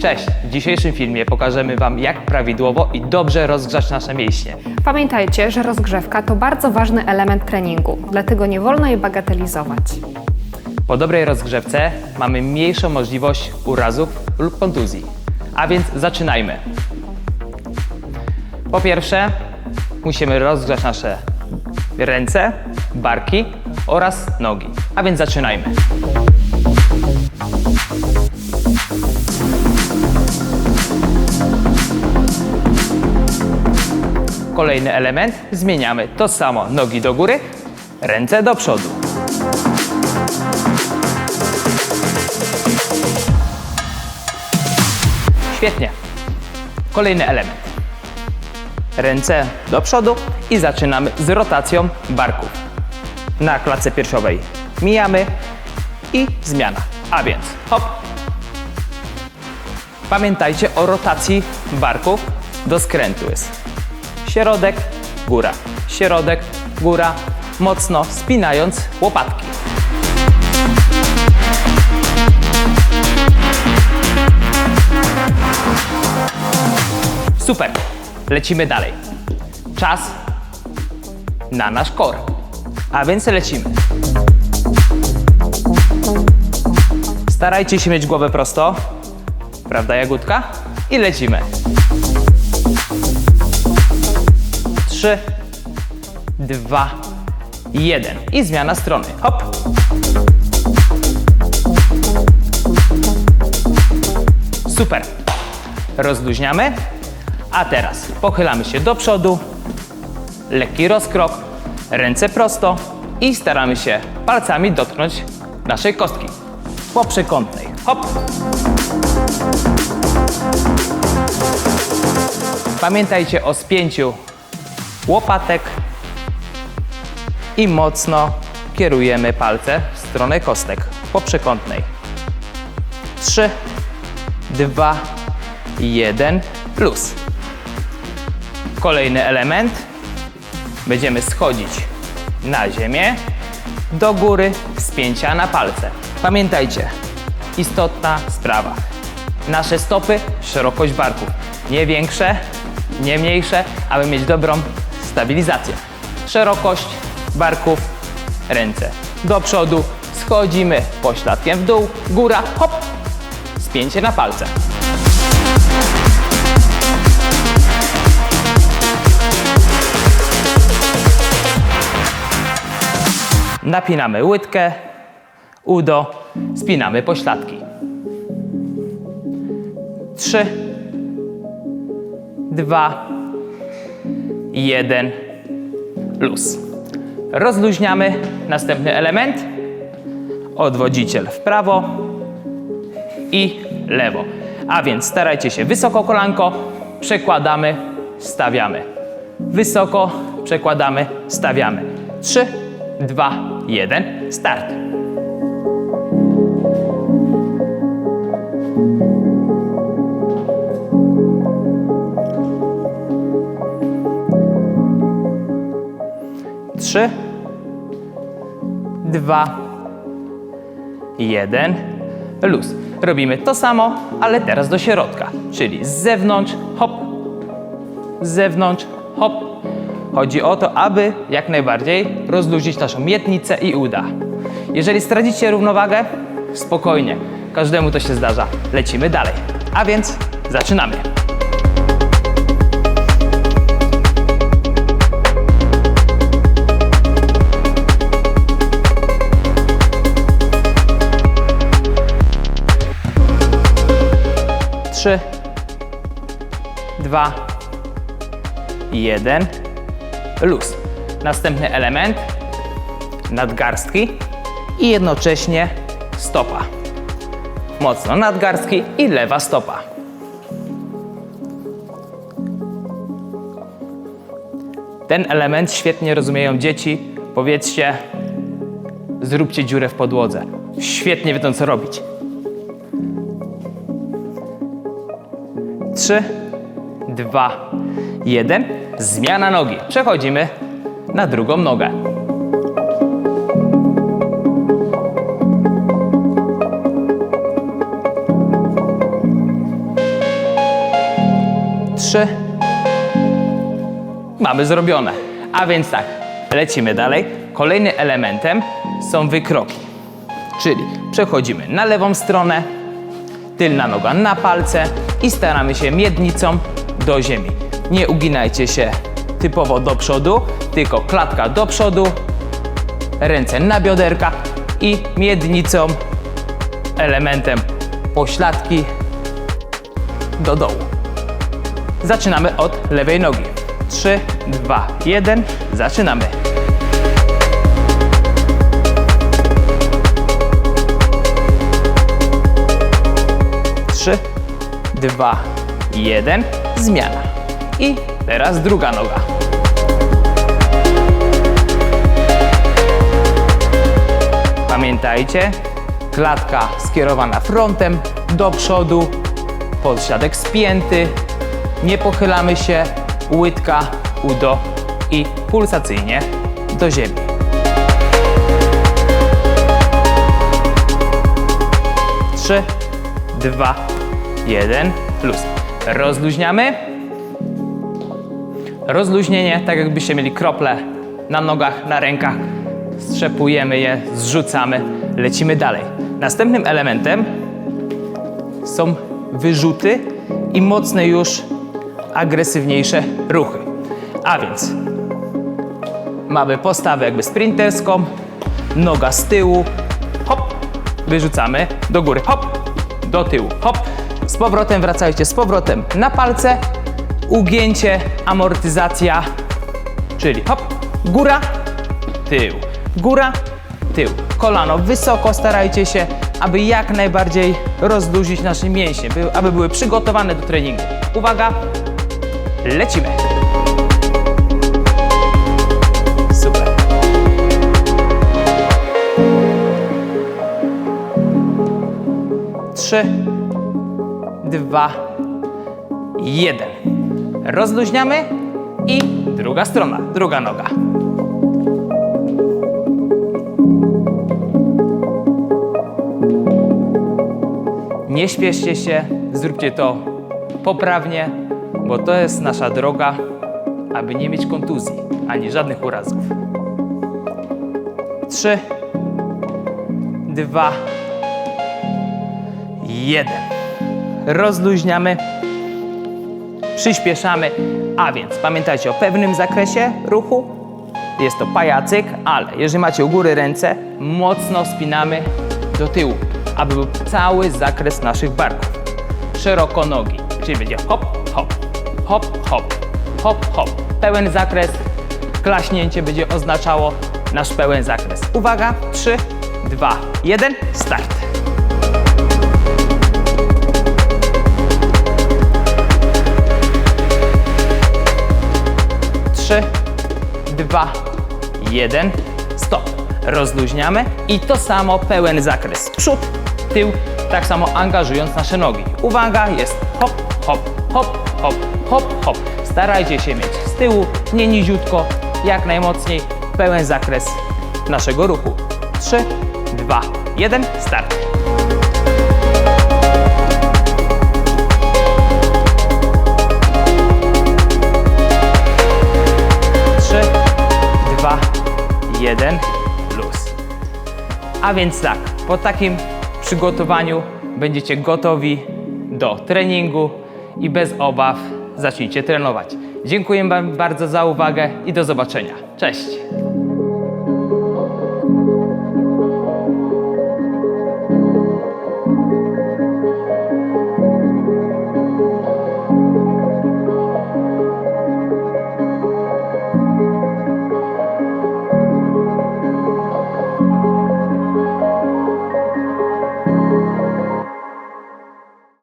Cześć! W dzisiejszym filmie pokażemy Wam, jak prawidłowo i dobrze rozgrzać nasze mięśnie. Pamiętajcie, że rozgrzewka to bardzo ważny element treningu, dlatego nie wolno jej bagatelizować. Po dobrej rozgrzewce mamy mniejszą możliwość urazów lub kontuzji. A więc zaczynajmy. Po pierwsze, musimy rozgrzać nasze ręce, barki oraz nogi. A więc zaczynajmy. Kolejny element, zmieniamy to samo. Nogi do góry, ręce do przodu. Świetnie. Kolejny element. Ręce do przodu i zaczynamy z rotacją barków. Na klatce piersiowej mijamy i zmiana. A więc hop. Pamiętajcie o rotacji barków do skrętu jest środek, góra, środek, góra, mocno spinając łopatki. Super, lecimy dalej. Czas na nasz kor. A więc lecimy. Starajcie się mieć głowę prosto. Prawda, Jagódka? I lecimy. Trzy, dwa, jeden. I zmiana strony. Hop. Super. Rozluźniamy. A teraz pochylamy się do przodu. Lekki rozkrok. Ręce prosto. I staramy się palcami dotknąć naszej kostki. Po przekątnej. Hop. Pamiętajcie o spięciu łopatek i mocno kierujemy palce w stronę kostek po przekątnej. 3, 2, 1, luz. Kolejny element. Będziemy schodzić na ziemię, do góry, spięcia na palce. Pamiętajcie, istotna sprawa. Nasze stopy, szerokość barków. Nie większe, nie mniejsze, aby mieć dobrą stabilizację. Szerokość barków, ręce do przodu, schodzimy pośladkiem w dół, góra, hop, spięcie na palce. Napinamy łydkę, udo, spinamy pośladki. Trzy, dwa, jeden, luz. Rozluźniamy następny element. Odwodziciel w prawo i lewo. A więc starajcie się wysoko kolanko, przekładamy, stawiamy. Wysoko przekładamy, stawiamy. 3, 2, 1, start. Trzy, dwa, jeden, luz. Robimy to samo, ale teraz do środka, czyli z zewnątrz, hop, z zewnątrz, hop. Chodzi o to, aby jak najbardziej rozluźnić naszą miednicę i uda. Jeżeli stracicie równowagę, spokojnie, każdemu to się zdarza. Lecimy dalej. A więc zaczynamy. Trzy, dwa, jeden, luz. Następny element, nadgarstki i jednocześnie stopa. Mocno nadgarstki i lewa stopa. Ten element świetnie rozumieją dzieci. Powiedzcie, zróbcie dziurę w podłodze. Świetnie wiedzą, co robić. Trzy, dwa, jeden zmiana nogi. Przechodzimy na drugą nogę. Trzy. Mamy zrobione. A więc tak, lecimy dalej. Kolejnym elementem są wykroki. Czyli przechodzimy na lewą stronę, tylna noga na palce i staramy się miednicą do ziemi. Nie uginajcie się typowo do przodu, tylko klatka do przodu, ręce na bioderka i miednicą, elementem pośladki do dołu. Zaczynamy od lewej nogi. 3, 2, 1. Zaczynamy. Trzy, dwa, jeden. Zmiana. I teraz druga noga. Pamiętajcie, klatka skierowana frontem do przodu, podsiadek spięty, nie pochylamy się, łydka, udo i pulsacyjnie do ziemi. Trzy, dwa, jeden, plus. Rozluźniamy. Rozluźnienie, tak jakbyście mieli krople na nogach, na rękach. Strzepujemy je, zrzucamy, lecimy dalej. Następnym elementem są wyrzuty i mocne już agresywniejsze ruchy. A więc mamy postawę jakby sprinterską, noga z tyłu, hop, wyrzucamy do góry, hop, do tyłu, hop. Z powrotem wracajcie z powrotem na palce, ugięcie, amortyzacja, czyli hop, góra, tył, góra, tył. Kolano wysoko starajcie się, aby jak najbardziej rozluźnić nasze mięśnie, by, aby były przygotowane do treningu. Uwaga, lecimy. Super. Trzy, dwa, jeden. Rozluźniamy i druga strona, druga noga. Nie śpieszcie się, zróbcie to poprawnie, bo to jest nasza droga, aby nie mieć kontuzji ani żadnych urazów. Trzy, dwa, jeden. Rozluźniamy, przyspieszamy, a więc pamiętajcie o pewnym zakresie ruchu. Jest to pajacyk, ale jeżeli macie u góry ręce, mocno spinamy do tyłu, aby był cały zakres naszych barków. Szeroko nogi, czyli będzie hop, hop, hop, hop, hop, hop. Pełen zakres, klaśnięcie będzie oznaczało nasz pełen zakres. Uwaga, 3, 2, 1, start. Trzy, dwa, jeden, stop. Rozluźniamy i to samo pełen zakres. Przód, tył, tak samo angażując nasze nogi. Uwaga, jest hop, hop, hop, hop, hop, hop. Starajcie się mieć z tyłu, nie niziutko, jak najmocniej, pełen zakres naszego ruchu. Trzy, dwa, jeden, start. 1 plus. A więc tak, po takim przygotowaniu będziecie gotowi do treningu i bez obaw zacznijcie trenować. Dziękuję Wam bardzo za uwagę i do zobaczenia. Cześć!